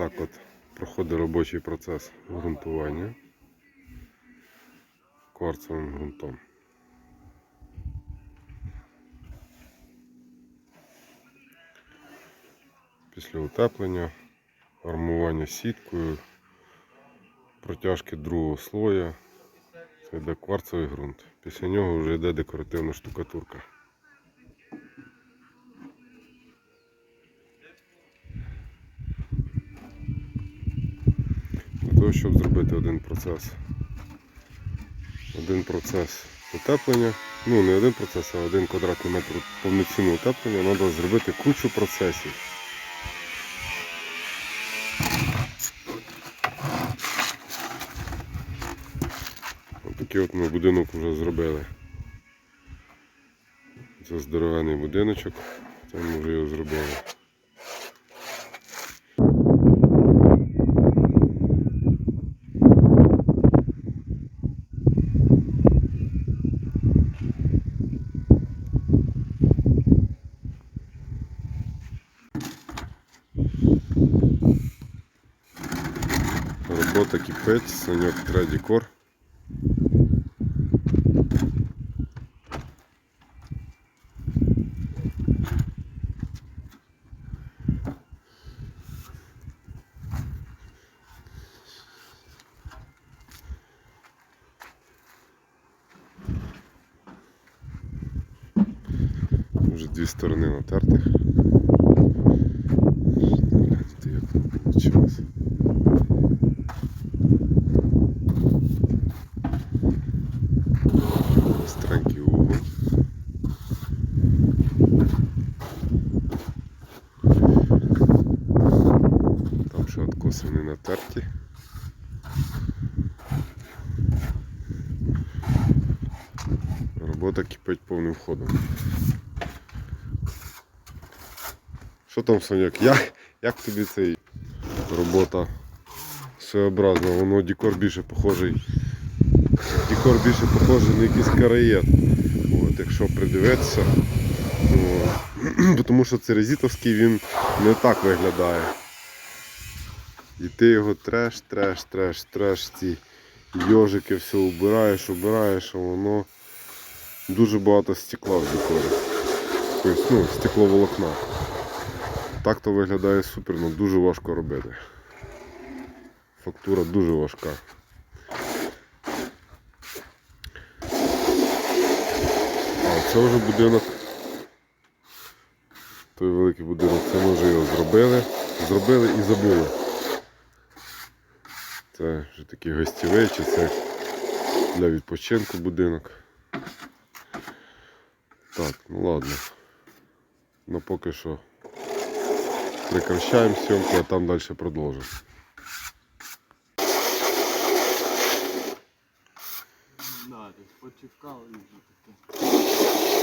так от проходить робочий процес ґрунтування кварцевим ґрунтом. Після утеплення, армування сіткою, протяжки другого слоя. Це йде кварцевий ґрунт. Після нього вже йде декоративна штукатурка. Для того, щоб зробити один процес. Один процес утеплення. Ну, не один процес, а один квадратний метр повноцінного утеплення. Треба зробити кучу процесів. Ось такий от ми будинок вже зробили. Це здоровений будиночок. Це ми вже його зробили. такий пет, саньок традікор. Вже дві сторони натертих. Откоси не натерті. Робота кипить повним ходом. Що там, Соняк? Як, як тобі цей робота своєобразна? Воно декор більше похожий. Декор більше похожий на якийсь караєт. От, якщо придивитися. Тому що це резітовський він не так виглядає. І ти його треш, треш, треш, треш, ці йожики все убираєш, убираєш, а воно дуже багато стекла в декорі. Тобто, ну, стекловолокна. Так то виглядає супер, але дуже важко робити. Фактура дуже важка. А це вже будинок. Той великий будинок, це ми вже його зробили. Зробили і забули. Це вже такий гостєвий, чи це для відпочинку будинок. Так, ну ладно. Ну поки що прекращаємо съемку, а там далі продовжимо. Да, і вже таке.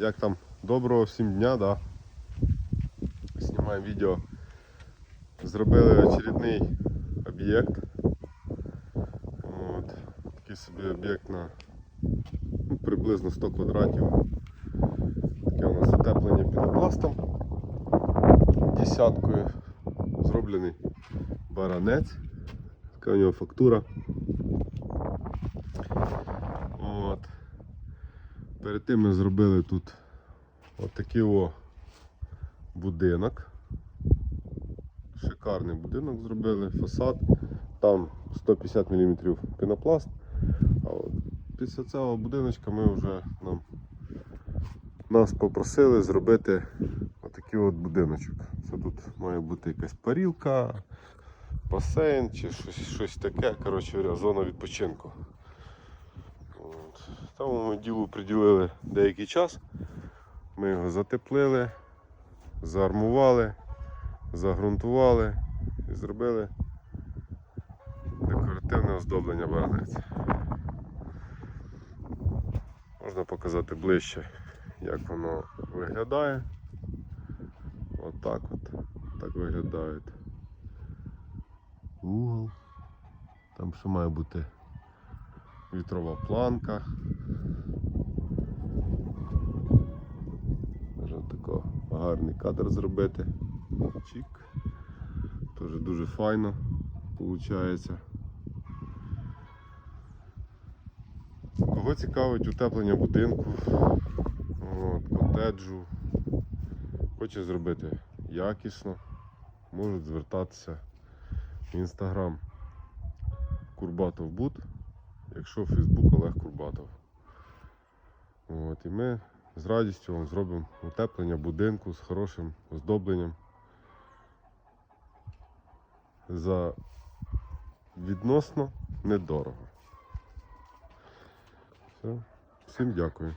Як там? Доброго всім дня, да. Знімаємо відео. Зробили очередний об'єкт. Такий собі об'єкт на ну, приблизно 100 квадратів. Таке у нас утеплення пінопластом. Десяткою. Зроблений баранець. Така у нього фактура. От. Перед тим ми зробили тут отакий о будинок. Шикарний будинок зробили, фасад. Там 150 мм пінопласт. А от після цього будиночка ми вже нам, нас попросили зробити отакий от будиночок. Це тут має бути якась парілка, басейн чи щось, щось таке. Коротше, зона відпочинку. От. Ми ділу приділили деякий час. Ми його затеплили, заармували, загрунтували і зробили декоративне оздоблення баранець. Можна показати ближче, як воно виглядає. Отак от. Так виглядають. Угол. Там ще має бути вітрова планка. Можна тако гарний кадр зробити. Чик. Теж дуже файно виходить. Кого цікавить утеплення будинку, от, котеджу, хоче зробити якісно, можуть звертатися в інстаграм Курбатов Буд, якщо Фейсбук Олег Курбатов. От, і ми з радістю вам зробимо утеплення будинку з хорошим оздобленням за відносно недорого. Все. Всім дякую.